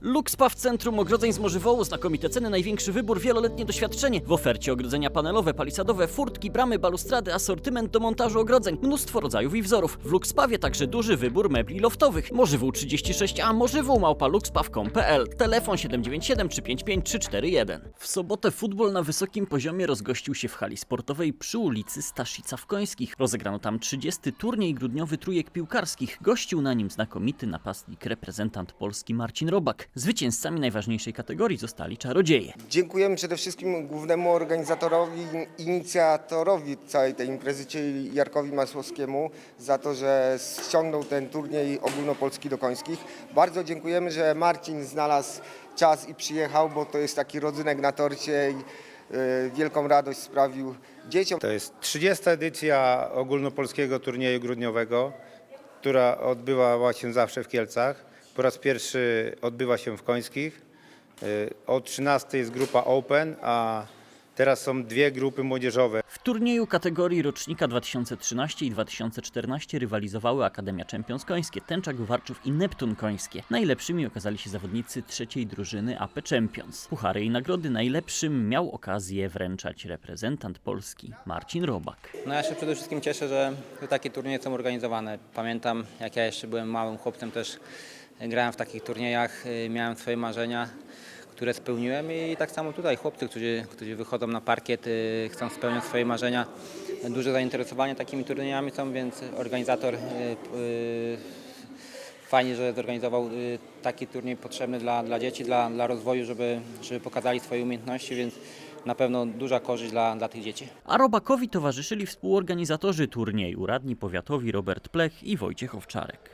Luxpa w centrum ogrodzeń z Morzywołu, znakomite ceny, największy wybór, wieloletnie doświadczenie. W ofercie ogrodzenia panelowe, palisadowe, furtki, bramy, balustrady, asortyment do montażu ogrodzeń, mnóstwo rodzajów i wzorów. W Luxpawie także duży wybór mebli loftowych. Morzywół 36a, morzywół małpa luxpaw.com.pl, telefon 797 355 341. W sobotę futbol na wysokim poziomie rozgościł się w hali sportowej przy ulicy Staszica w Końskich. Rozegrano tam 30. turniej grudniowy trójek piłkarskich. Gościł na nim znakomity napastnik, reprezentant Polski Marcin Robak. Zwycięzcami najważniejszej kategorii zostali czarodzieje. Dziękujemy przede wszystkim głównemu organizatorowi, inicjatorowi całej tej imprezy, czyli Jarkowi Masłowskiemu, za to, że ściągnął ten turniej ogólnopolski do Końskich. Bardzo dziękujemy, że Marcin znalazł czas i przyjechał, bo to jest taki rodzynek na torcie i y, wielką radość sprawił dzieciom. To jest 30. edycja ogólnopolskiego turnieju grudniowego, która odbywała się zawsze w Kielcach. Po raz pierwszy odbywa się w Końskich. Y, O 13 jest grupa Open, a teraz są dwie grupy młodzieżowe. W turnieju kategorii rocznika 2013 i 2014 rywalizowały Akademia Champions Końskie, Tęczak Warczów i Neptun Końskie. Najlepszymi okazali się zawodnicy trzeciej drużyny AP Champions. Puchary i nagrody najlepszym miał okazję wręczać reprezentant Polski Marcin Robak. No ja się przede wszystkim cieszę, że takie turnieje są organizowane. Pamiętam, jak ja jeszcze byłem małym chłopcem, też grałem w takich turniejach, y, miałem swoje marzenia, które spełniłem i tak samo tutaj chłopcy, którzy, którzy wychodzą na parkiet, y, chcą spełniać swoje marzenia. Duże zainteresowanie takimi turniejami są, więc organizator y, fajnie, że zorganizował taki turniej potrzebny dla, dla dzieci, dla, dla rozwoju, żeby, żeby pokazali swoje umiejętności, więc na pewno duża korzyść dla, dla tych dzieci. A Robakowi towarzyszyli współorganizatorzy turnieju, radni powiatowi Robert Plech i Wojciech Owczarek.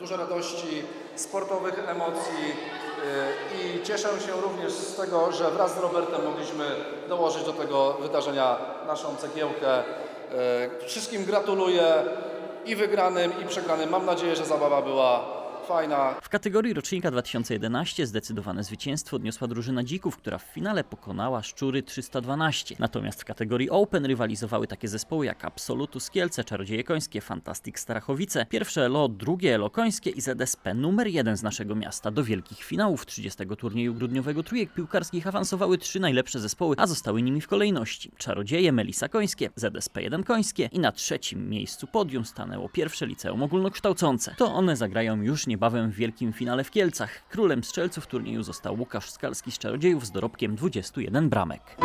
Dużo radości, sportowych emocji e, i cieszę się również z tego, że wraz z Robertem mogliśmy dołożyć do tego wydarzenia naszą cegiełkę. E, Wszystkim gratuluję i wygranym, i przegranym. Mam nadzieję, że zabawa była fajna. W kategorii rocznika 2011 zdecydowane zwycięstwo odniosła drużyna Dzików, która w finale pokonała Szczury 312. Natomiast w kategorii Open rywalizowały takie zespoły jak Absolutus Kielce, Czarodzieje Końskie, Fantastic Starachowice, pierwsze ELO, drugie ELO Końskie i ZSP numer jeden z naszego miasta. Do wielkich finałów 30 turnieju grudniowego trójek piłkarskich awansowały trzy najlepsze zespoły, a zostały nimi w kolejności Czarodzieje, Melisa Końskie, ZSP 1 Końskie i na trzecim miejscu podium stanęło pierwsze liceum ogólnokształcące. To one zagrają już niebawem w wielkim finale w Kielcach. Królem strzelców turnieju został Łukasz Skalski z Czarodziejów z dorobkiem 21 bramek.